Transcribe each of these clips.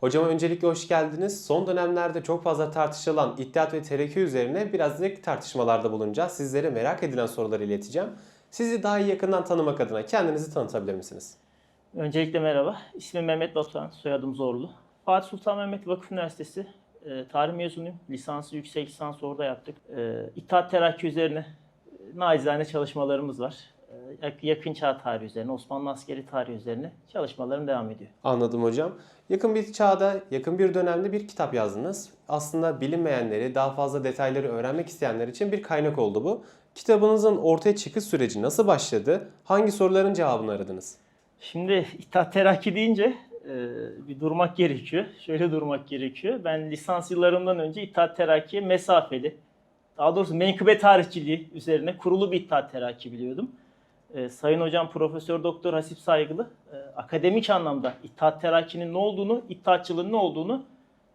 Hocama öncelikle hoş geldiniz. Son dönemlerde çok fazla tartışılan İttihat ve Terakki üzerine biraz net tartışmalarda bulunacağız. Sizlere merak edilen soruları ileteceğim. Sizi daha iyi yakından tanımak adına kendinizi tanıtabilir misiniz? Öncelikle merhaba. İsmim Mehmet Batuhan, soyadım Zorlu. Fatih Sultan Mehmet Vakıf Üniversitesi e, tarih mezunuyum. Lisansı, yüksek lisans orada yaptık. E, İttihat Terakki üzerine e, nacizane çalışmalarımız var. E, yak- yakın çağ tarihi üzerine, Osmanlı askeri tarihi üzerine çalışmalarım devam ediyor. Anladım hocam. Yakın bir çağda, yakın bir dönemde bir kitap yazdınız. Aslında bilinmeyenleri, daha fazla detayları öğrenmek isteyenler için bir kaynak oldu bu. Kitabınızın ortaya çıkış süreci nasıl başladı? Hangi soruların cevabını aradınız? Şimdi İttihat Terakki deyince e, bir durmak gerekiyor. Şöyle durmak gerekiyor. Ben lisans yıllarımdan önce İttihat Terakki'ye mesafeli, daha doğrusu menkıbe tarihçiliği üzerine kurulu bir İttihat Terakki biliyordum. E, Sayın Hocam Profesör Doktor Hasip Saygılı e, akademik anlamda İttihat Terakki'nin ne olduğunu, İttihatçılığın ne olduğunu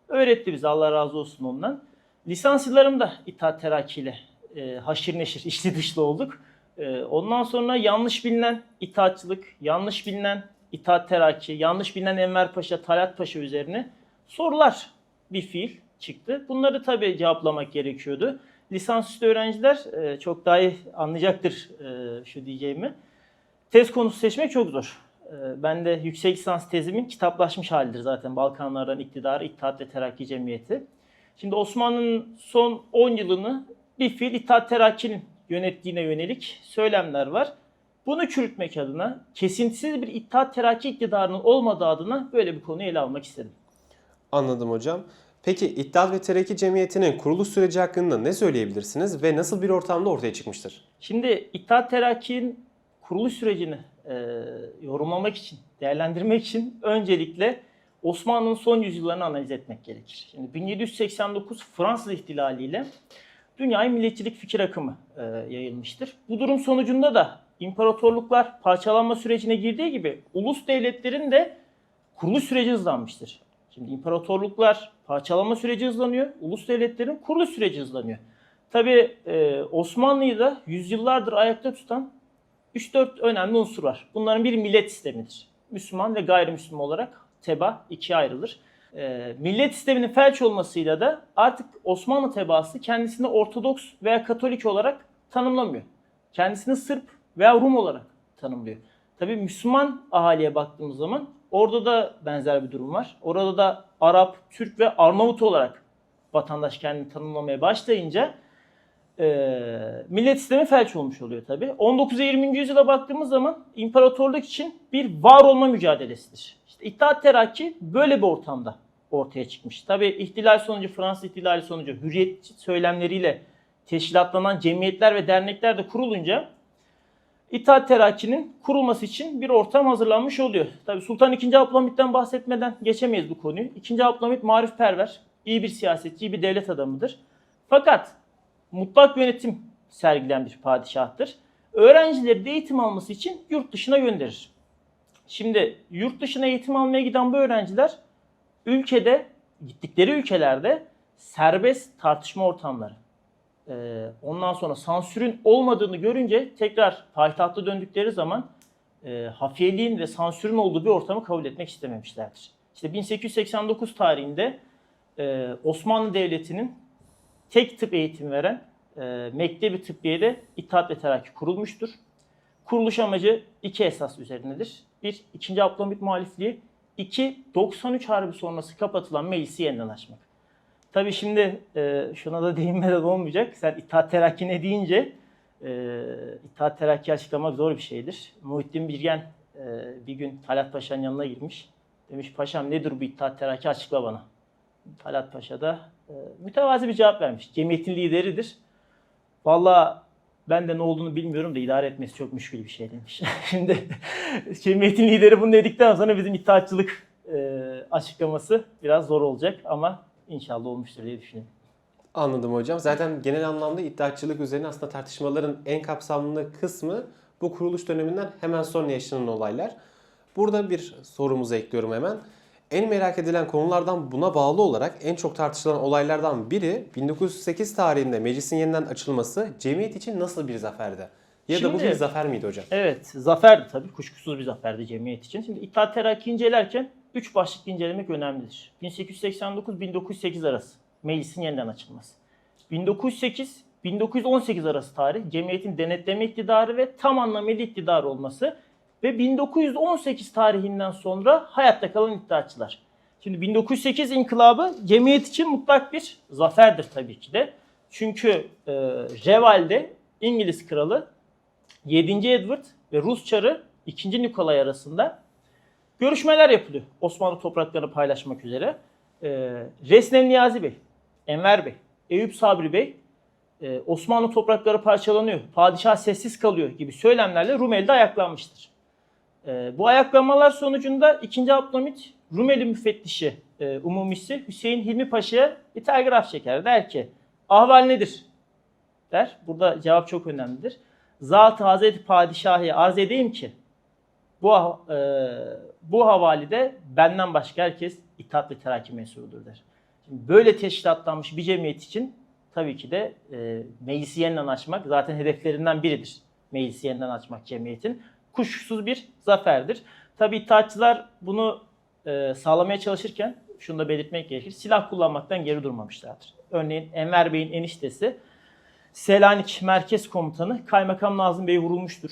öğretti bize. Allah razı olsun ondan. Lisans yıllarımda İttihat Terakki e, haşir neşir, içli dışlı olduk. Ee, Ondan sonra yanlış bilinen itaatçılık, yanlış bilinen itaat terakki, yanlış bilinen Enver Paşa, Talat Paşa üzerine sorular bir fiil çıktı. Bunları tabii cevaplamak gerekiyordu. Lisansüstü öğrenciler e, çok daha iyi anlayacaktır e, şu diyeceğimi. Tez konusu seçmek çok zor. E, Ben de yüksek lisans tezimin kitaplaşmış halidir zaten. Balkanlardan iktidar, İttihat ve Terakki Cemiyeti. Şimdi Osmanlı'nın son 10 yılını bir fiil İttihat Terakki'nin yönettiğine yönelik söylemler var. Bunu çürütmek adına, kesintisiz bir İttihat Terakki iktidarının olmadığı adına böyle bir konuyu ele almak istedim. Anladım hocam. Peki İttihat ve Terakki Cemiyeti'nin kuruluş süreci hakkında ne söyleyebilirsiniz ve nasıl bir ortamda ortaya çıkmıştır? Şimdi İttihat Terakki'nin kuruluş sürecini e, yorumlamak için, değerlendirmek için öncelikle Osmanlı'nın son yüzyıllarını analiz etmek gerekir. Şimdi 1789 Fransız ihtilaliyle dünyaya milletçilik fikir akımı e, yayılmıştır. Bu durum sonucunda da imparatorluklar parçalanma sürecine girdiği gibi ulus devletlerin de kuruluş süreci hızlanmıştır. Şimdi imparatorluklar parçalanma süreci hızlanıyor, ulus devletlerin kuruluş süreci hızlanıyor. Tabi Osmanlı'yı da yüzyıllardır ayakta tutan 3-4 önemli unsur var. Bunların bir millet sistemidir. Müslüman ve gayrimüslim olarak teba ikiye ayrılır. E, millet sisteminin felç olmasıyla da artık Osmanlı tebaası kendisini Ortodoks veya Katolik olarak tanımlamıyor. Kendisini Sırp veya Rum olarak tanımlıyor. Tabii Müslüman ahaliye baktığımız zaman orada da benzer bir durum var. Orada da Arap, Türk ve Arnavut olarak vatandaş kendini tanımlamaya başlayınca e, millet sistemi felç olmuş oluyor tabii. 19. ve 20. yüzyıla baktığımız zaman imparatorluk için bir var olma mücadelesidir. İşte İttihat Terakki böyle bir ortamda ortaya çıkmış. Tabii ihtilal sonucu, Fransız ihtilali sonucu hürriyetçi söylemleriyle teşkilatlanan cemiyetler ve dernekler de kurulunca İttihat Terakki'nin kurulması için bir ortam hazırlanmış oluyor. Tabii Sultan II. Abdülhamit'ten bahsetmeden geçemeyiz bu konuyu. II. Abdülhamit marifperver, iyi bir siyasetçi, iyi bir devlet adamıdır. Fakat mutlak yönetim sergileyen bir padişahtır. Öğrencileri de eğitim alması için yurt dışına gönderir. Şimdi yurt dışına eğitim almaya giden bu öğrenciler ülkede, gittikleri ülkelerde serbest tartışma ortamları, ee, ondan sonra sansürün olmadığını görünce tekrar payitahta döndükleri zaman e, hafiyeliğin ve sansürün olduğu bir ortamı kabul etmek istememişlerdir. İşte 1889 tarihinde e, Osmanlı Devleti'nin tek tıp eğitim veren e, Mektebi Tıbbiye'de İttihat ve Terakki kurulmuştur. Kuruluş amacı iki esas üzerindedir. Bir, ikinci Abdülhamit muhalifliği. iki 93 Harbi sonrası kapatılan meclisi yeniden açmak. Tabii şimdi e, şuna da değinmeden olmayacak. Sen İttihat Terakki ne deyince e, İttihat Terakki açıklamak zor bir şeydir. Muhittin Birgen e, bir gün Talat Paşa'nın yanına girmiş. Demiş paşam nedir bu İttihat Terakki açıkla bana. Talat Paşa da e, mütevazi bir cevap vermiş. Cemiyetin lideridir. Vallahi ben de ne olduğunu bilmiyorum da idare etmesi çok müşkül bir şey demiş. Şimdi cemiyetin lideri bunu dedikten sonra bizim itaatçılık e, açıklaması biraz zor olacak ama inşallah olmuştur diye düşünüyorum. Anladım hocam. Zaten genel anlamda iddiatçılık üzerine aslında tartışmaların en kapsamlı kısmı bu kuruluş döneminden hemen sonra yaşanan olaylar. Burada bir sorumuzu ekliyorum hemen. En merak edilen konulardan buna bağlı olarak en çok tartışılan olaylardan biri 1908 tarihinde meclisin yeniden açılması cemiyet için nasıl bir zaferdi? Ya da bu Şimdi- bir zafer miydi hocam? Evet, zaferdi tabii. Kuşkusuz bir zaferdi cemiyet için. Şimdi İttihat Terakki incelerken üç başlıklı incelemek önemlidir. 1889-1908 arası meclisin yeniden açılması. 1908-1918 arası tarih cemiyetin denetleme iktidarı ve tam anlamıyla iktidar olması ve 1918 tarihinden sonra hayatta kalan iddiaçılar. Şimdi 1908 inkılabı cemiyet için mutlak bir zaferdir tabii ki de. Çünkü e, Reval'de İngiliz kralı 7. Edward ve Rus çarı 2. Nikolay arasında görüşmeler yapılıyor Osmanlı topraklarını paylaşmak üzere. E, Resnen Niyazi Bey, Enver Bey, Eyüp Sabri Bey e, Osmanlı toprakları parçalanıyor, padişah sessiz kalıyor gibi söylemlerle Rumeli'de ayaklanmıştır. E, bu ayaklanmalar sonucunda 2. Abdülhamit Rumeli müfettişi e, umumisi Hüseyin Hilmi Paşa'ya bir telgraf çeker. Der ki ahval nedir? Der. Burada cevap çok önemlidir. Zat-ı Hazreti Padişah'ı arz edeyim ki bu e, bu havalide benden başka herkes itaat ve terakki mensubudur der. Şimdi böyle teşkilatlanmış bir cemiyet için tabii ki de e, meclisi yeniden açmak zaten hedeflerinden biridir. Meclisi yeniden açmak cemiyetin. Kuşkusuz bir zaferdir. Tabii itaatçılar bunu e, sağlamaya çalışırken şunu da belirtmek gerekir. Silah kullanmaktan geri durmamışlardır. Örneğin Enver Bey'in eniştesi Selanik Merkez Komutanı Kaymakam Nazım Bey vurulmuştur.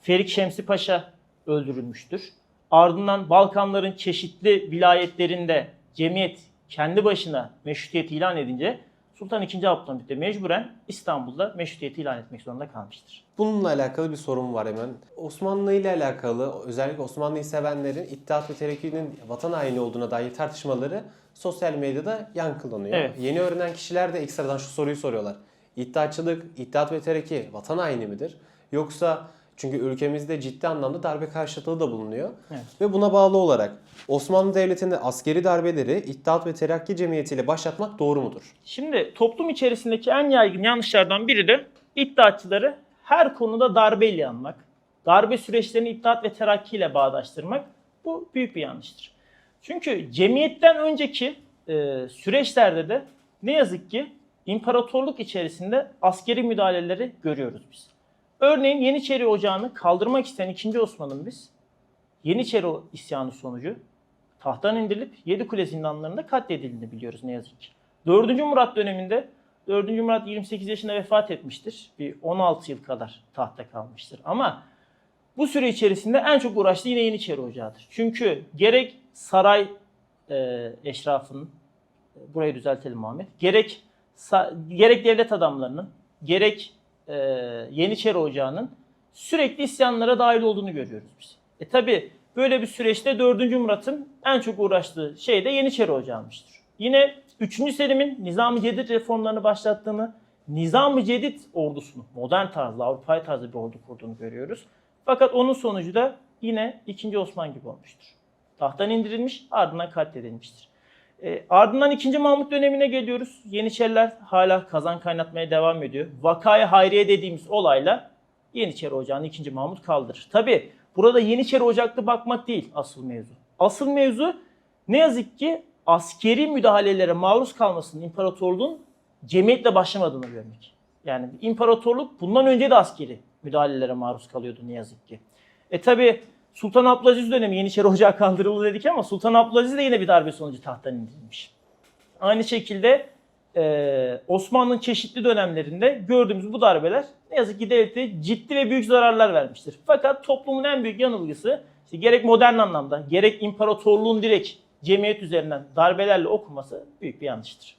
Ferik Şemsi Paşa öldürülmüştür. Ardından Balkanların çeşitli vilayetlerinde cemiyet kendi başına meşrutiyet ilan edince Sultan II. Abdülhamit de mecburen İstanbul'da meşrutiyeti ilan etmek zorunda kalmıştır. Bununla alakalı bir sorum var hemen. Osmanlı ile alakalı özellikle Osmanlı'yı sevenlerin İttihat ve Terakki'nin vatan haini olduğuna dair tartışmaları sosyal medyada yankılanıyor. Evet. Yeni öğrenen kişiler de ekstradan şu soruyu soruyorlar. İttihatçılık, İttihat ve Terakki vatan haini midir? Yoksa çünkü ülkemizde ciddi anlamda darbe karşıtlığı da bulunuyor. Evet. Ve buna bağlı olarak Osmanlı Devleti'nde askeri darbeleri İttihat ve Terakki Cemiyeti'yle başlatmak doğru mudur? Şimdi toplum içerisindeki en yaygın yanlışlardan biri de iddiatçıları her konuda darbeyle anmak, darbe süreçlerini iddiat ve terakki ile bağdaştırmak bu büyük bir yanlıştır. Çünkü cemiyetten önceki e, süreçlerde de ne yazık ki imparatorluk içerisinde askeri müdahaleleri görüyoruz biz. Örneğin Yeniçeri Ocağı'nı kaldırmak isteyen 2. Osman'ın biz Yeniçeri isyanı sonucu tahttan indirilip Yedikule zindanlarında katledildiğini biliyoruz ne yazık ki. 4. Murat döneminde 4. Murat 28 yaşında vefat etmiştir. Bir 16 yıl kadar tahtta kalmıştır. Ama bu süre içerisinde en çok uğraştığı yine Yeniçeri Ocağı'dır. Çünkü gerek saray e, eşrafının, e, burayı düzeltelim Muhammed, gerek gerek devlet adamlarının, gerek e, Yeniçeri Ocağı'nın sürekli isyanlara dahil olduğunu görüyoruz biz. E tabi böyle bir süreçte 4. Murat'ın en çok uğraştığı şey de Yeniçeri Ocağı'mıştır. Yine 3. Selim'in Nizam-ı Cedid reformlarını başlattığını, Nizam-ı Cedid ordusunu, modern tarzda, Avrupa'ya tarzda bir ordu kurduğunu görüyoruz. Fakat onun sonucu da yine 2. Osman gibi olmuştur. Tahttan indirilmiş, ardından katledilmiştir. E, ardından 2. Mahmut dönemine geliyoruz. Yeniçeriler hala kazan kaynatmaya devam ediyor. Vakaya Hayriye dediğimiz olayla Yeniçeri Ocağı'nı 2. Mahmut kaldırır. Tabi burada Yeniçeri Ocaklı bakmak değil asıl mevzu. Asıl mevzu ne yazık ki askeri müdahalelere maruz kalmasının imparatorluğun cemiyetle başlamadığını görmek. Yani imparatorluk bundan önce de askeri müdahalelere maruz kalıyordu ne yazık ki. E tabi Sultan Abdülaziz dönemi Yeniçeri Ocağı kaldırıldı dedik ama Sultan Abdülaziz de yine bir darbe sonucu tahttan indirilmiş. Aynı şekilde e, Osmanlı'nın çeşitli dönemlerinde gördüğümüz bu darbeler ne yazık ki devlete ciddi ve büyük zararlar vermiştir. Fakat toplumun en büyük yanılgısı işte gerek modern anlamda gerek imparatorluğun direkt cemiyet üzerinden darbelerle okunması büyük bir yanlıştır.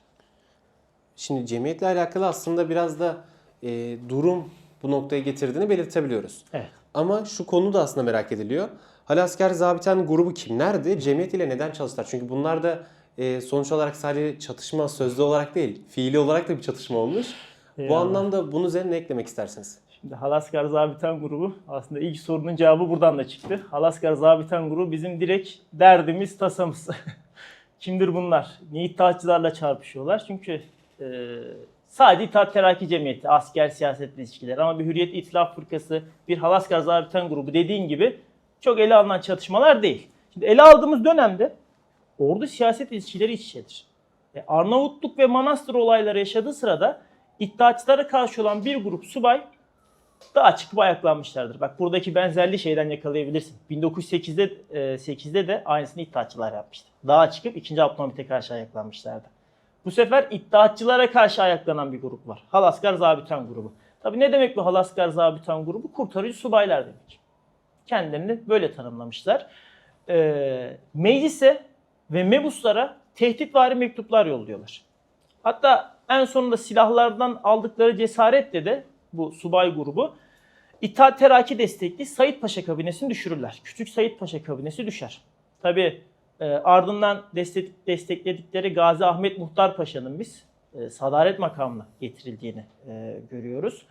Şimdi cemiyetle alakalı aslında biraz da e, durum bu noktaya getirdiğini belirtebiliyoruz. Evet. Ama şu konu da aslında merak ediliyor. Halasker Zabiten grubu kimlerdi? Cemiyet ile neden çalıştılar? Çünkü bunlar da e, sonuç olarak sadece çatışma sözlü olarak değil, fiili olarak da bir çatışma olmuş. Bu Eyvallah. anlamda bunun üzerine ne eklemek istersiniz? Şimdi Halaskar Zabitan grubu aslında ilk sorunun cevabı buradan da çıktı. Halaskar Zabitan grubu bizim direkt derdimiz, tasamız. Kimdir bunlar? Niye iddiaçılarla çarpışıyorlar? Çünkü e, sadece İttihat Terakki Cemiyeti, asker siyaset ilişkiler ama bir Hürriyet İtilaf Fırkası, bir Halaskar Zabitan grubu dediğin gibi çok ele alınan çatışmalar değil. Şimdi ele aldığımız dönemde ordu siyaset ilişkileri iç içedir. E, Arnavutluk ve Manastır olayları yaşadığı sırada iddiaçılara karşı olan bir grup subay daha çıkıp ayaklanmışlardır. Bak buradaki benzerliği şeyden yakalayabilirsin. 1908'de e, 8'de de aynısını İttihatçılar yapmıştı. Dağa çıkıp 2. Abdülhamit'e karşı ayaklanmışlardı. Bu sefer İttihatçılara karşı ayaklanan bir grup var. Halaskar Zabitan grubu. Tabi ne demek bu Halaskar Zabitan grubu? Kurtarıcı subaylar demek. Kendilerini böyle tanımlamışlar. Ee, meclise ve mebuslara tehditvari mektuplar yolluyorlar. Hatta en sonunda silahlardan aldıkları cesaretle de bu subay grubu İttihat Terakki destekli Said Paşa kabinesini düşürürler. Küçük Said Paşa kabinesi düşer. Tabi ardından destek, destekledikleri Gazi Ahmet Muhtar Paşa'nın biz e, sadaret makamına getirildiğini e, görüyoruz.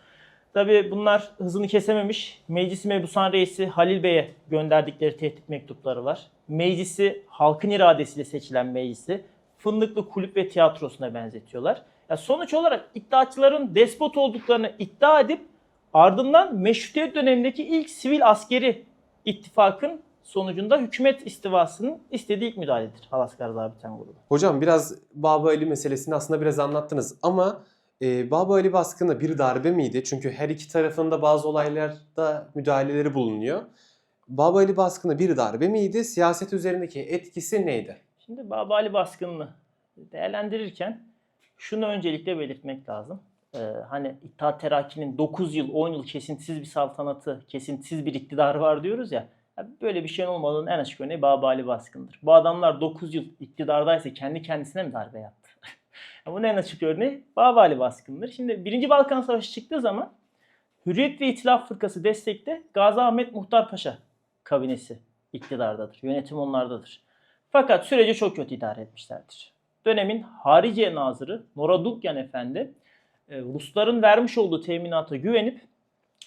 Tabi bunlar hızını kesememiş. Meclis Mebusan Reisi Halil Bey'e gönderdikleri tehdit mektupları var. Meclisi halkın iradesiyle seçilen meclisi fındıklı kulüp ve tiyatrosuna benzetiyorlar. Ya sonuç olarak iddiaçıların despot olduklarını iddia edip ardından Meşrutiyet dönemindeki ilk sivil askeri ittifakın sonucunda hükümet istivasının istediği ilk müdahaledir. Halaskar Zabiten grubu. Hocam biraz Baba Ali meselesini aslında biraz anlattınız ama e, Baba Ali baskını bir darbe miydi? Çünkü her iki tarafında bazı olaylarda müdahaleleri bulunuyor. Baba Ali baskını bir darbe miydi? Siyaset üzerindeki etkisi neydi? Şimdi Babali baskınını değerlendirirken şunu öncelikle belirtmek lazım. Ee, hani İttihat Terakki'nin 9 yıl, 10 yıl kesintisiz bir saltanatı, kesintisiz bir iktidarı var diyoruz ya. Böyle bir şeyin olmadığının en açık örneği Babali baskındır. Bu adamlar 9 yıl iktidardaysa kendi kendisine mi darbe yaptı? Bunun en açık örneği Babali baskındır. Şimdi 1. Balkan Savaşı çıktığı zaman Hürriyet ve İtilaf Fırkası destekte Gazi Ahmet Muhtar Paşa kabinesi iktidardadır. Yönetim onlardadır. Fakat süreci çok kötü idare etmişlerdir. Dönemin Hariciye Nazırı Noradukyan Efendi e, Rusların vermiş olduğu teminata güvenip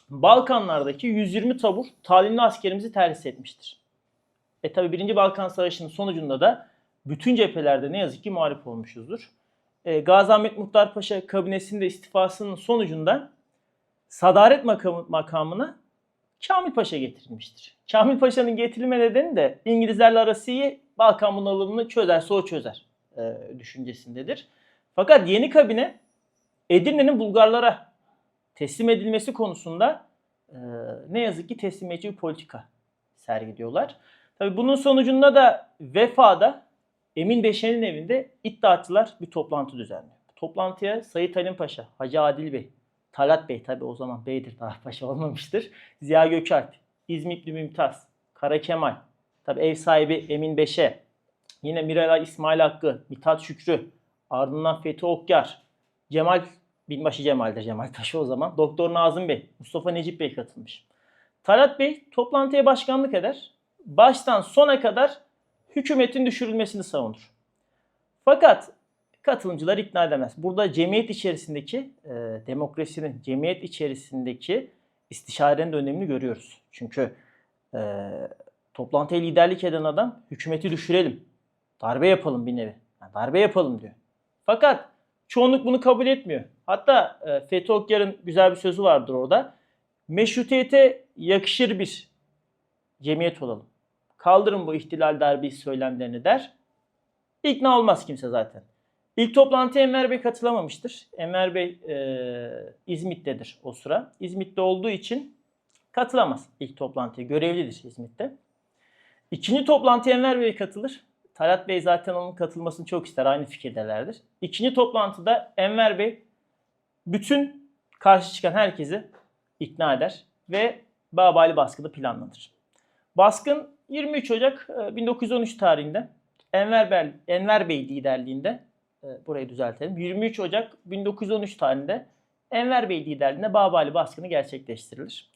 Balkanlardaki 120 tabur talimli askerimizi terhis etmiştir. E tabi 1. Balkan Savaşı'nın sonucunda da bütün cephelerde ne yazık ki mağlup olmuşuzdur. E, Gazi Ahmet Muhtar Paşa kabinesinde istifasının sonucunda sadaret makamı, makamına Kamil Paşa getirilmiştir. Kamil Paşa'nın getirilme nedeni de İngilizlerle arası iyi, Balkan bunalımını çözerse o çözer e, düşüncesindedir. Fakat yeni kabine Edirne'nin Bulgarlara teslim edilmesi konusunda e, ne yazık ki teslimiyetçi bir politika sergiliyorlar. Tabii bunun sonucunda da Vefa'da Emin Beşer'in evinde iddiatçılar bir toplantı düzenliyor. Toplantıya Sayit Halim Paşa, Hacı Adil Bey, Talat Bey tabi o zaman beydir daha paşa olmamıştır. Ziya Gökalp, İzmitli Mümtaz, Kara Kemal, tabi ev sahibi Emin Beşe, yine Miralay İsmail Hakkı, Mithat Şükrü, ardından Fethi Okyar, Cemal Binbaşı Cemal'dir Cemal Taşı o zaman. Doktor Nazım Bey, Mustafa Necip Bey katılmış. Talat Bey toplantıya başkanlık eder. Baştan sona kadar hükümetin düşürülmesini savunur. Fakat katılımcılar ikna edemez. Burada cemiyet içerisindeki e, demokrasinin cemiyet içerisindeki istişarenin de önemini görüyoruz. Çünkü e, toplantıya liderlik eden adam hükümeti düşürelim, darbe yapalım bir nevi. Yani darbe yapalım diyor. Fakat çoğunluk bunu kabul etmiyor. Hatta e, Fethi Okyar'ın güzel bir sözü vardır orada. Meşrutiyete yakışır bir cemiyet olalım. Kaldırın bu ihtilal darbe söylemlerini der. İkna olmaz kimse zaten. İlk toplantıya Enver Bey katılamamıştır. Enver Bey e, İzmit'tedir o sıra. İzmit'te olduğu için katılamaz ilk toplantıya. Görevlidir İzmit'te. İkinci toplantıya Enver Bey katılır. Talat Bey zaten onun katılmasını çok ister. Aynı fikirdelerdir. İkinci toplantıda Enver Bey bütün karşı çıkan herkesi ikna eder ve Babali baskını planlanır. Baskın 23 Ocak e, 1913 tarihinde Enver Bey, Enver Bey liderliğinde e, burayı düzeltelim. 23 Ocak 1913 tarihinde Enver Bey liderliğinde Babali baskını gerçekleştirilir.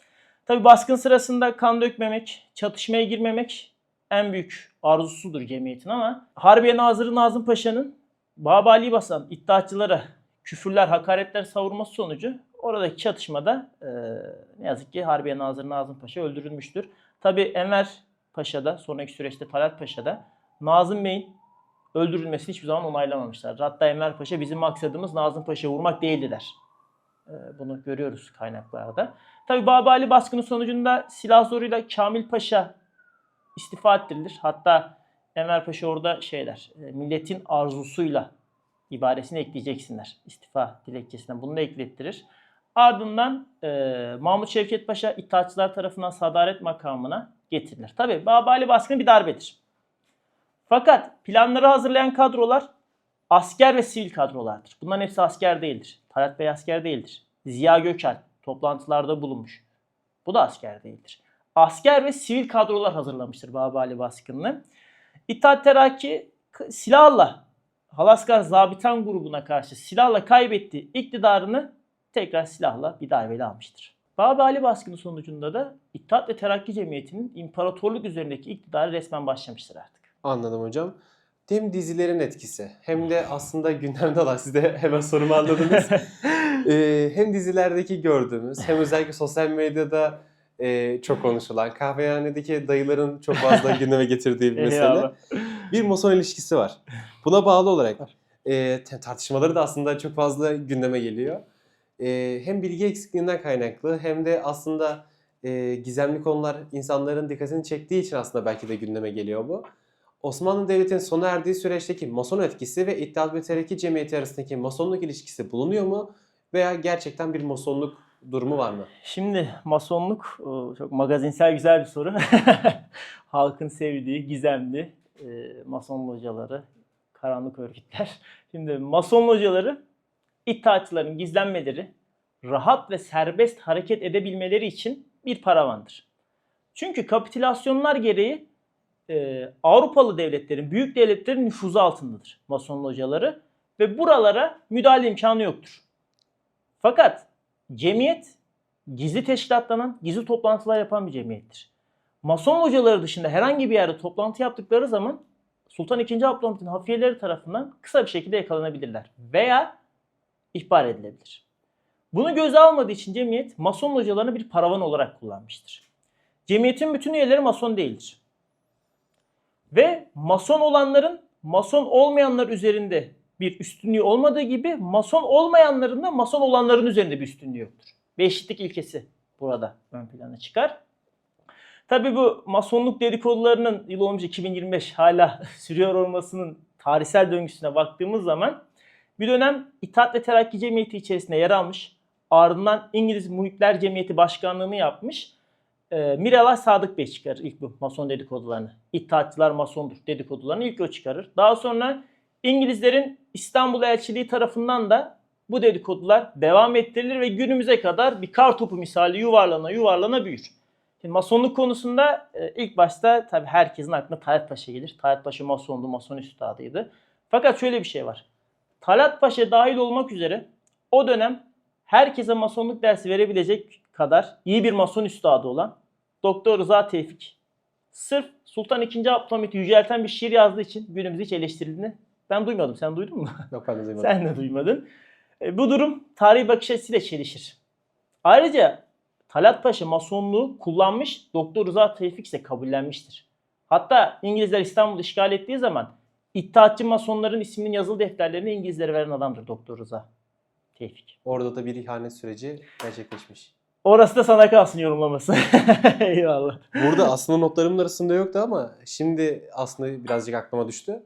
Tabi baskın sırasında kan dökmemek, çatışmaya girmemek en büyük arzusudur cemiyetin ama Harbiye Nazırı Nazım Paşa'nın Babali'yi basan iddiatçılara küfürler, hakaretler savurması sonucu oradaki çatışmada e, ne yazık ki Harbiye Nazırı Nazım Paşa öldürülmüştür. Tabi Enver Paşa'da, sonraki süreçte Talat Paşa'da Nazım Bey'in öldürülmesini hiçbir zaman onaylamamışlar. Hatta Enver Paşa bizim maksadımız Nazım Paşa'yı vurmak değildi der. E, bunu görüyoruz kaynaklarda. Tabi Babali baskını sonucunda silah zoruyla Kamil Paşa istifa ettirilir. Hatta Enver Paşa orada şeyler, e, milletin arzusuyla ibaresini ekleyeceksinler istifa dilekçesinden. Bunu da eklettirir. Ardından e, Mahmut Şevket Paşa İttihatçılar tarafından sadaret makamına getirilir. Tabi Babali baskını bir darbedir. Fakat planları hazırlayan kadrolar asker ve sivil kadrolardır. Bunların hepsi asker değildir. Talat Bey asker değildir. Ziya Gökalp toplantılarda bulunmuş. Bu da asker değildir. Asker ve sivil kadrolar hazırlamıştır Babali baskınını. İttihat Terakki silahla Halaskar Zabitan grubuna karşı silahla kaybetti iktidarını tekrar silahla bir darbeyle almıştır. Babali baskını sonucunda da İttihat ve Terakki Cemiyeti'nin imparatorluk üzerindeki iktidarı resmen başlamıştır artık. Anladım hocam. Hem dizilerin etkisi hem de aslında gündemde olan siz de hemen sorumu anladınız. Ee, hem dizilerdeki gördüğümüz hem özellikle sosyal medyada e, çok konuşulan kahvehanedeki dayıların çok fazla gündeme getirdiği bir mesele. Bir mason ilişkisi var. Buna bağlı olarak e, tartışmaları da aslında çok fazla gündeme geliyor. E, hem bilgi eksikliğinden kaynaklı hem de aslında e, gizemli konular insanların dikkatini çektiği için aslında belki de gündeme geliyor bu. Osmanlı Devleti'nin sona erdiği süreçteki mason etkisi ve İttihat ve Terakki Cemiyeti arasındaki masonluk ilişkisi bulunuyor mu? Veya gerçekten bir masonluk durumu var mı? Şimdi masonluk çok magazinsel güzel bir soru. Halkın sevdiği, gizemli e, mason locaları, karanlık örgütler. Şimdi mason locaları iddiaçıların gizlenmeleri, rahat ve serbest hareket edebilmeleri için bir paravandır. Çünkü kapitülasyonlar gereği e, Avrupalı devletlerin, büyük devletlerin nüfuzu altındadır mason locaları ve buralara müdahale imkanı yoktur. Fakat cemiyet gizli teşkilatlanan, gizli toplantılar yapan bir cemiyettir. Mason hocaları dışında herhangi bir yerde toplantı yaptıkları zaman Sultan II. Abdülhamit'in hafiyeleri tarafından kısa bir şekilde yakalanabilirler veya ihbar edilebilir. Bunu göze almadığı için cemiyet mason hocalarını bir paravan olarak kullanmıştır. Cemiyetin bütün üyeleri mason değildir. Ve mason olanların mason olmayanlar üzerinde bir üstünlüğü olmadığı gibi mason olmayanların da mason olanların üzerinde bir üstünlüğü yoktur. Ve ilkesi burada ön plana çıkar. Tabi bu masonluk dedikodularının yıl olmuş 2025 hala sürüyor olmasının tarihsel döngüsüne baktığımız zaman bir dönem İttihat ve Terakki Cemiyeti içerisinde yer almış. Ardından İngiliz Muhitler Cemiyeti Başkanlığını yapmış. E, Miralay Sadık Bey çıkarır ilk bu mason dedikodularını. İttihatçılar masondur dedikodularını ilk o çıkarır. Daha sonra İngilizlerin İstanbul Elçiliği tarafından da bu dedikodular devam ettirilir ve günümüze kadar bir kar topu misali yuvarlana yuvarlana büyür. Şimdi masonluk konusunda e, ilk başta tabii herkesin aklına Talat Paşa gelir. Talat Paşa masondu, mason üstadıydı. Fakat şöyle bir şey var. Talat Paşa dahil olmak üzere o dönem herkese masonluk dersi verebilecek kadar iyi bir mason üstadı olan Doktor Rıza Tevfik sırf Sultan II. Abdülhamit'i yücelten bir şiir yazdığı için günümüzde hiç eleştirildiğini ben duymadım. Sen duydun mu? Yok ben de duymadım. Sen de duymadın. E, bu durum tarihi bakış açısıyla çelişir. Ayrıca Talat Paşa masonluğu kullanmış, Doktor Rıza Tevfik ise kabullenmiştir. Hatta İngilizler İstanbul'u işgal ettiği zaman İttihatçı masonların isminin yazılı defterlerini İngilizlere veren adamdır Doktor Rıza Tevfik. Orada da bir ihanet süreci gerçekleşmiş. Orası da sana kalsın yorumlaması. Eyvallah. Burada aslında notlarımın arasında yoktu ama şimdi aslında birazcık aklıma düştü.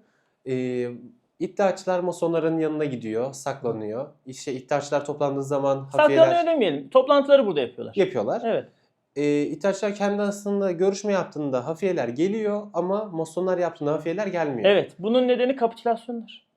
İddiaçılar masonların yanına gidiyor, saklanıyor. İşte iddiaçılar toplandığı zaman Saklanıyor hafiyeler demeyelim. Toplantıları burada yapıyorlar. yapıyorlar. Evet. Ee, iddiaçılar kendi aslında görüşme yaptığında hafiyeler geliyor ama masonlar yaptığında hafiyeler gelmiyor. Evet. Bunun nedeni kapitülasyonlar.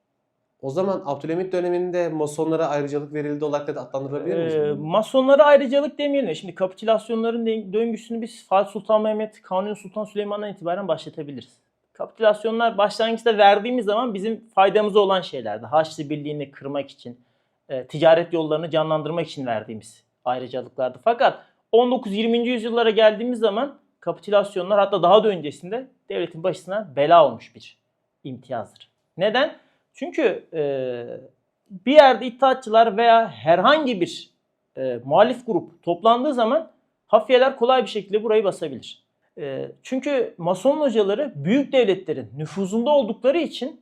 O zaman Abdülhamit döneminde masonlara ayrıcalık verildi olarak da adlandırılabilir miyiz? Ee, masonlara ayrıcalık demeyelim. Şimdi kapitülasyonların dö- döngüsünü biz Fatih Sultan Mehmet, Kanuni Sultan Süleyman'dan itibaren başlatabiliriz. Kapitülasyonlar başlangıçta verdiğimiz zaman bizim faydamıza olan şeylerdi. Haçlı Birliği'ni kırmak için, e, ticaret yollarını canlandırmak için verdiğimiz ayrıcalıklardı. Fakat 19-20. yüzyıllara geldiğimiz zaman kapitülasyonlar hatta daha da öncesinde devletin başına bela olmuş bir imtiyazdır. Neden? Çünkü e, bir yerde iddiatçılar veya herhangi bir e, muhalif grup toplandığı zaman hafiyeler kolay bir şekilde burayı basabilir. E, çünkü Mason hocaları büyük devletlerin nüfuzunda oldukları için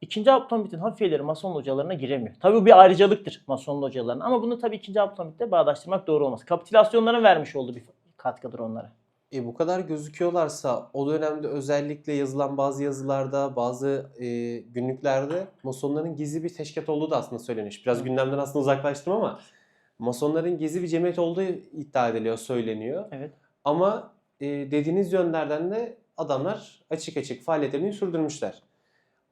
2. Abdülhamit'in hafiyeleri Mason hocalarına giremiyor. Tabii bu bir ayrıcalıktır Mason hocalarına ama bunu tabii 2. Abdülhamit'le bağdaştırmak doğru olmaz. Kapitülasyonların vermiş olduğu bir katkıdır onlara. E bu kadar gözüküyorlarsa o dönemde özellikle yazılan bazı yazılarda, bazı e, günlüklerde masonların gizli bir teşkilat olduğu da aslında söylenmiş. Biraz gündemden aslında uzaklaştım ama Masonların gizli bir cemiyet olduğu iddia ediliyor, söyleniyor. Evet. Ama e, dediğiniz yönlerden de adamlar açık açık faaliyetlerini sürdürmüşler.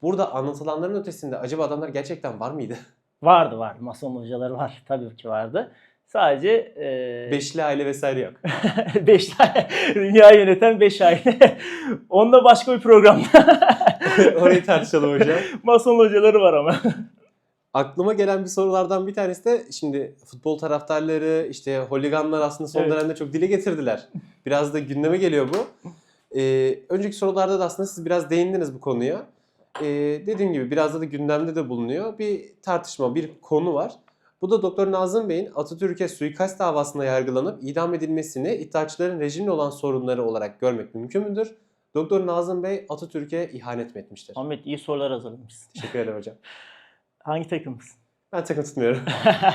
Burada anlatılanların ötesinde acaba adamlar gerçekten var mıydı? Vardı var. Mason hocaları var. Tabii ki vardı. Sadece e, Beşli aile vesaire yok. beş tane dünya yöneten 5 aile. Onunla başka bir programda. Orayı tartışalım hocam. Mason hocaları var ama. Aklıma gelen bir sorulardan bir tanesi de şimdi futbol taraftarları işte holiganlar aslında son Evet. dönemde çok dile getirdiler. Biraz da gündeme geliyor bu. Ee, önceki sorularda da aslında siz biraz değindiniz bu konuya. Ee, dediğim gibi biraz da, da gündemde de bulunuyor. Bir tartışma, bir konu var. Bu da Doktor Nazım Bey'in Atatürk'e suikast davasında yargılanıp idam edilmesini iddiaçıların rejimle olan sorunları olarak görmek mümkün müdür? Doktor Nazım Bey Atatürk'e ihanet mi etmiştir? Ahmet iyi sorular hazırlamışsın. Teşekkür ederim hocam. Hangi takımsın? Ben takım tutmuyorum.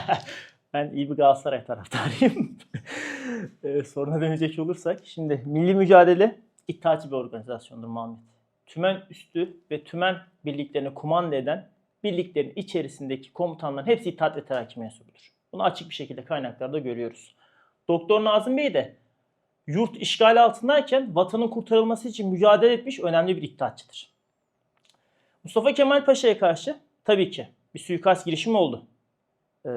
ben iyi bir Galatasaray taraftarıyım. ee, soruna dönecek olursak. Şimdi milli mücadele iddiaçı bir organizasyondur Muhammed. Tümen üstü ve tümen birliklerini kumanda eden birliklerin içerisindeki komutanların hepsi İttihat ve Terakki mensubudur. Bunu açık bir şekilde kaynaklarda görüyoruz. Doktor Nazım Bey de yurt işgali altındayken vatanın kurtarılması için mücadele etmiş önemli bir iddiatçıdır. Mustafa Kemal Paşa'ya karşı tabii ki bir suikast girişimi oldu. Ee,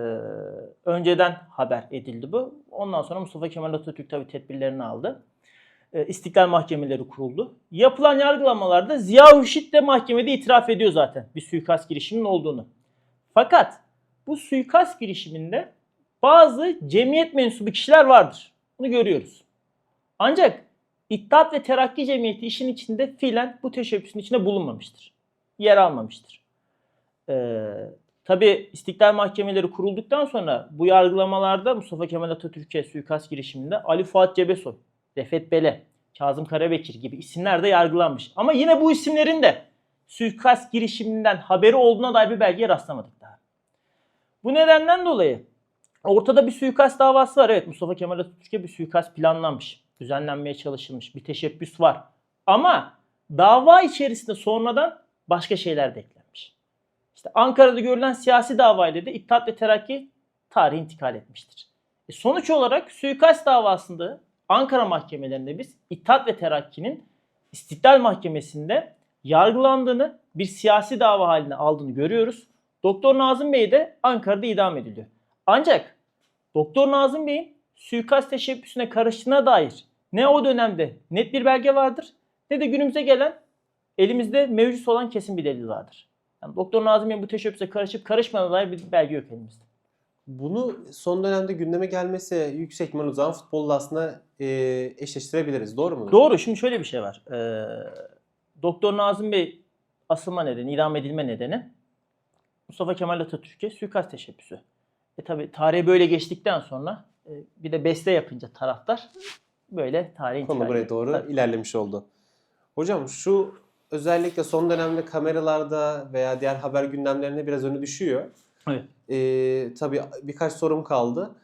önceden haber edildi bu. Ondan sonra Mustafa Kemal Atatürk tabii tedbirlerini aldı. Ee, İstiklal mahkemeleri kuruldu. Yapılan yargılamalarda Ziya Hürşit de mahkemede itiraf ediyor zaten bir suikast girişiminin olduğunu. Fakat bu suikast girişiminde bazı cemiyet mensubu kişiler vardır. Bunu görüyoruz. Ancak İttihat ve Terakki Cemiyeti işin içinde fiilen bu teşebbüsün içinde bulunmamıştır. Yer almamıştır. Ee, Tabi İstiklal Mahkemeleri kurulduktan sonra bu yargılamalarda Mustafa Kemal Atatürk'e suikast girişiminde Ali Fuat Cebesoy, Refet Bele, Kazım Karabekir gibi isimler de yargılanmış. Ama yine bu isimlerin de suikast girişiminden haberi olduğuna dair bir belgeye rastlamadık daha. Bu nedenden dolayı ortada bir suikast davası var. Evet Mustafa Kemal Atatürk'e bir suikast planlanmış. Düzenlenmeye çalışılmış. Bir teşebbüs var. Ama dava içerisinde sonradan başka şeyler de eklenmiş. İşte Ankara'da görülen siyasi davayla da İttihat ve Terakki tarihi intikal etmiştir. E sonuç olarak suikast davasında Ankara mahkemelerinde biz İttihat ve Terakki'nin İstiklal Mahkemesi'nde yargılandığını, bir siyasi dava haline aldığını görüyoruz. Doktor Nazım Bey de Ankara'da idam ediliyor. Ancak Doktor Nazım Bey'in suikast teşebbüsüne karıştığına dair ne o dönemde net bir belge vardır ne de günümüze gelen elimizde mevcut olan kesin bir delil vardır. Yani Doktor Nazım Bey'in bu teşebbüse karışıp karışmadığına dair bir belge yok elimizde. Bunu son dönemde gündeme gelmesi yüksek ihtimal o zaman futbolla aslında e, eşleştirebiliriz. Doğru mu? Doğru. Şimdi şöyle bir şey var. Ee, Doktor Nazım Bey asılma nedeni, idam edilme nedeni Mustafa Kemal Atatürk'e suikast teşebbüsü. E tabi tarihe böyle geçtikten sonra e, bir de beste yapınca taraftar böyle tarihe intikal Konu buraya doğru Tabii. ilerlemiş oldu. Hocam şu özellikle son dönemde kameralarda veya diğer haber gündemlerine biraz önü düşüyor. Evet. Ee, tabii birkaç sorum kaldı.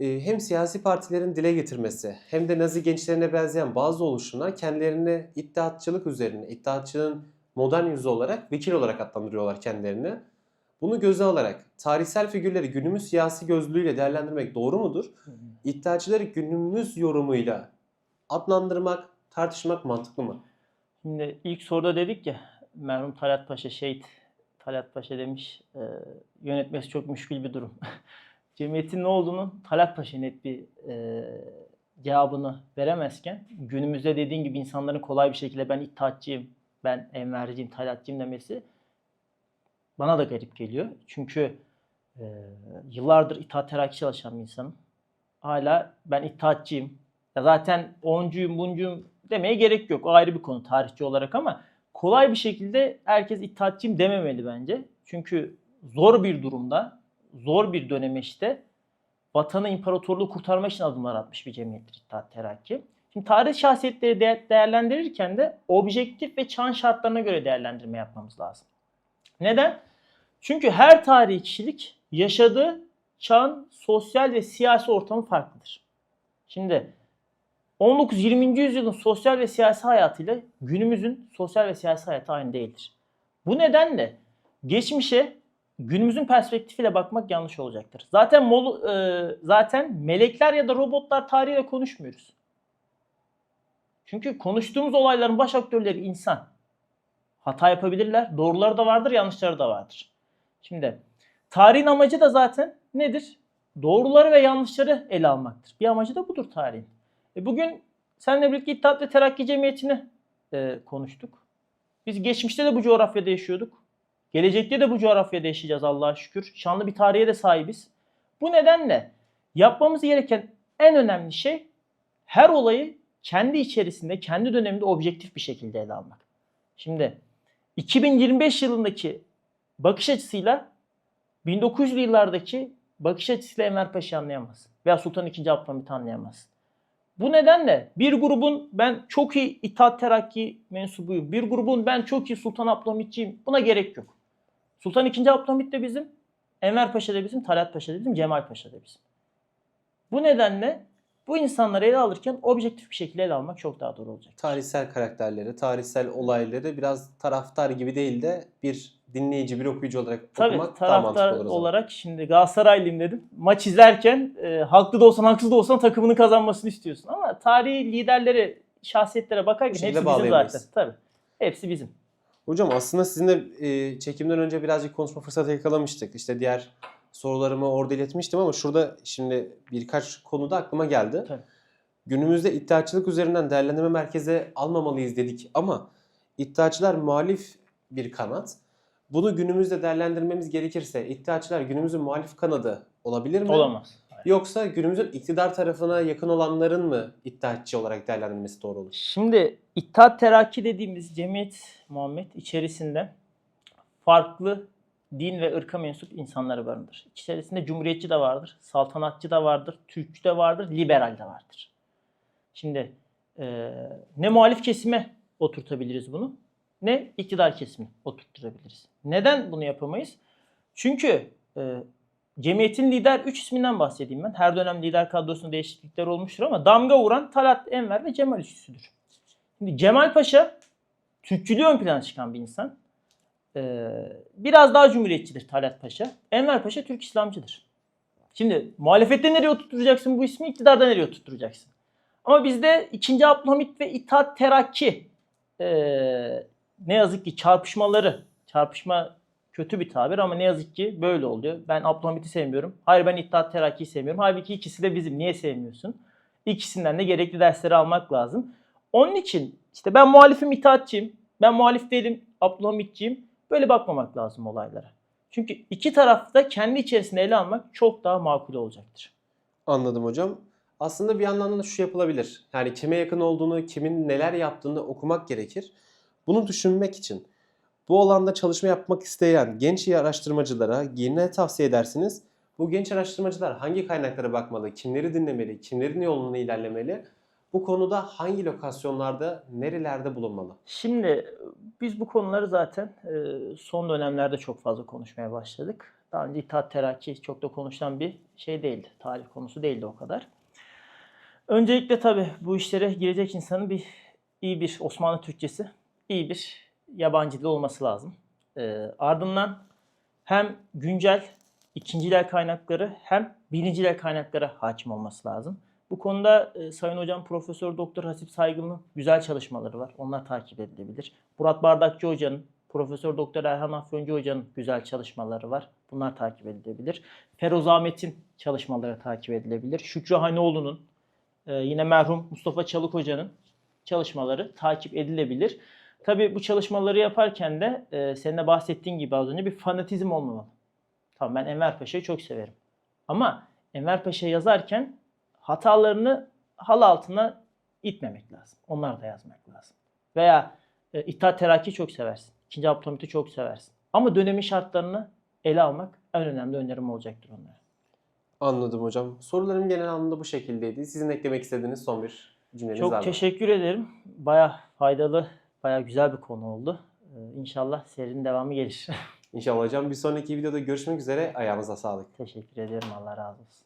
Ee, hem siyasi partilerin dile getirmesi hem de Nazi gençlerine benzeyen bazı oluşumlar kendilerini iddiatçılık üzerine, iddiatçılığın modern yüzü olarak, vekil olarak adlandırıyorlar kendilerini. Bunu göze alarak tarihsel figürleri günümüz siyasi gözlüğüyle değerlendirmek doğru mudur? İddiaçıları günümüz yorumuyla adlandırmak, tartışmak mantıklı mı? Şimdi ilk soruda dedik ya merhum Talat Paşa şehit Talat Paşa demiş e, yönetmesi çok müşkül bir durum. Cemiyetin ne olduğunu Talat Paşa net bir e, cevabını veremezken günümüzde dediğin gibi insanların kolay bir şekilde ben İttihatçıyım, ben Enverciyim, Talatçıyım demesi bana da garip geliyor. Çünkü e, yıllardır İttihat Terakki çalışan bir insanım. Hala ben İttihatçıyım. Ya zaten oncuyum, buncuyum demeye gerek yok. O ayrı bir konu tarihçi olarak ama kolay bir şekilde herkes İttihatçıyım dememeli bence. Çünkü zor bir durumda, zor bir dönemeçte vatanı, imparatorluğu kurtarmak için adımlar atmış bir cemiyettir İttihat Terakki. Şimdi tarih şahsiyetleri de- değerlendirirken de objektif ve çağın şartlarına göre değerlendirme yapmamız lazım. Neden? Çünkü her tarihi kişilik yaşadığı çağın sosyal ve siyasi ortamı farklıdır. Şimdi 19-20. yüzyılın sosyal ve siyasi hayatıyla günümüzün sosyal ve siyasi hayatı aynı değildir. Bu nedenle geçmişe günümüzün perspektifiyle bakmak yanlış olacaktır. Zaten mol, e, zaten melekler ya da robotlar tarihiyle konuşmuyoruz. Çünkü konuştuğumuz olayların baş aktörleri insan. Hata yapabilirler. Doğruları da vardır, yanlışları da vardır. Şimdi tarihin amacı da zaten nedir? Doğruları ve yanlışları ele almaktır. Bir amacı da budur tarihin. E bugün seninle birlikte İttihat ve Terakki Cemiyeti'ni e, konuştuk. Biz geçmişte de bu coğrafyada yaşıyorduk. Gelecekte de bu coğrafyada yaşayacağız Allah'a şükür. Şanlı bir tarihe de sahibiz. Bu nedenle yapmamız gereken en önemli şey her olayı kendi içerisinde, kendi döneminde objektif bir şekilde ele almak. Şimdi 2025 yılındaki bakış açısıyla 1900'lü yıllardaki bakış açısıyla Enver Paşa'yı anlayamaz. Veya Sultan II. Abdülhamit'i anlayamaz. Bu nedenle bir grubun ben çok iyi İttihat Terakki mensubuyum. Bir grubun ben çok iyi Sultan Abdülhamitçiyim. Buna gerek yok. Sultan II. Abdülhamit de bizim, Enver Paşa da bizim, Talat Paşa da bizim, Cemal Paşa da bizim. Bu nedenle bu insanları ele alırken objektif bir şekilde ele almak çok daha doğru olacak. Tarihsel karakterleri, tarihsel olayları biraz taraftar gibi değil de bir dinleyici, bir okuyucu olarak Tabii okumak daha mantıklı taraftar olur zaman. olarak şimdi Galatasaraylıyım dedim. Maç izlerken e, haklı da olsan haksız da olsan takımını kazanmasını istiyorsun. Ama tarihi liderleri, şahsiyetlere bakarken hepsi bizim zaten. Tabii. Hepsi bizim. Hocam aslında sizinle e, çekimden önce birazcık konuşma fırsatı yakalamıştık. İşte diğer sorularımı orada iletmiştim ama şurada şimdi birkaç konuda aklıma geldi. Tabii. Günümüzde iddiaçılık üzerinden değerlendirme merkeze almamalıyız dedik ama iddiaçılar muhalif bir kanat. Bunu günümüzde değerlendirmemiz gerekirse iddiaçılar günümüzün muhalif kanadı olabilir mi? Olamaz. Yoksa günümüzün iktidar tarafına yakın olanların mı iddiaçı olarak değerlendirilmesi doğru olur? Şimdi İttihat Terakki dediğimiz cemiyet Muhammed içerisinde farklı din ve ırka mensup insanları barındırır. İçerisinde cumhuriyetçi de vardır, saltanatçı da vardır, Türkçü de vardır, liberal de vardır. Şimdi e, ne muhalif kesime oturtabiliriz bunu ne iktidar kesimi oturtturabiliriz. Neden bunu yapamayız? Çünkü e, cemiyetin lider 3 isminden bahsedeyim ben. Her dönem lider kadrosunda değişiklikler olmuştur ama damga vuran Talat Enver ve Cemal üçlüsüdür. Şimdi Cemal Paşa Türkçülüğü ön plana çıkan bir insan. Ee, biraz daha cumhuriyetçidir Talat Paşa. Enver Paşa Türk İslamcıdır. Şimdi muhalefette nereye oturtacaksın bu ismi, iktidarda nereye oturtacaksın? Ama bizde 2. Abdülhamit ve İttihat Terakki ee, ne yazık ki çarpışmaları, çarpışma kötü bir tabir ama ne yazık ki böyle oluyor. Ben Abdülhamit'i sevmiyorum. Hayır ben İttihat Terakki'yi sevmiyorum. Halbuki ikisi de bizim. Niye sevmiyorsun? İkisinden de gerekli dersleri almak lazım. Onun için işte ben muhalifim itaatçiyim. Ben muhalif değilim Abdülhamitçiyim. Böyle bakmamak lazım olaylara. Çünkü iki tarafta kendi içerisinde ele almak çok daha makul olacaktır. Anladım hocam. Aslında bir yandan da şu yapılabilir. Yani kime yakın olduğunu, kimin neler yaptığını okumak gerekir. Bunu düşünmek için bu alanda çalışma yapmak isteyen genç araştırmacılara ne tavsiye edersiniz? Bu genç araştırmacılar hangi kaynaklara bakmalı, kimleri dinlemeli, kimlerin yolunu ilerlemeli? Bu konuda hangi lokasyonlarda, nerelerde bulunmalı? Şimdi biz bu konuları zaten e, son dönemlerde çok fazla konuşmaya başladık. Daha önce İttihat Terakki çok da konuşulan bir şey değildi. Tarih konusu değildi o kadar. Öncelikle tabii bu işlere girecek insanın bir iyi bir Osmanlı Türkçesi, iyi bir yabancı dil olması lazım. E, ardından hem güncel ikinciler kaynakları hem birinciler kaynaklara hakim olması lazım. Bu konuda e, Sayın Hocam Profesör Doktor Hasip Saygın'ın güzel çalışmaları var. Onlar takip edilebilir. Murat Bardakçı Hoca'nın, Profesör Doktor Erhan Afyoncu Hoca'nın güzel çalışmaları var. Bunlar takip edilebilir. Feroz Ahmet'in çalışmaları takip edilebilir. Şükrü Hanoğlu'nun, e, yine merhum Mustafa Çalık Hoca'nın çalışmaları takip edilebilir. Tabii bu çalışmaları yaparken de e, senin de bahsettiğin gibi az önce bir fanatizm olmamalı. Tamam ben Enver Paşa'yı çok severim. Ama Enver Paşa yazarken hatalarını hal altına itmemek lazım. Onlar da yazmak lazım. Veya e, İttihat Terakki çok seversin. İkinci Abdülhamit'i çok seversin. Ama dönemin şartlarını ele almak en önemli önerim olacaktır onlara. Anladım hocam. Sorularım genel anlamda bu şekildeydi. Sizin eklemek istediğiniz son bir cümleniz Çok var mı? teşekkür ederim. Baya faydalı, baya güzel bir konu oldu. Ee, İnşallah serinin devamı gelir. İnşallah hocam. Bir sonraki videoda görüşmek üzere. Ayağınıza sağlık. teşekkür ederim. Allah razı olsun.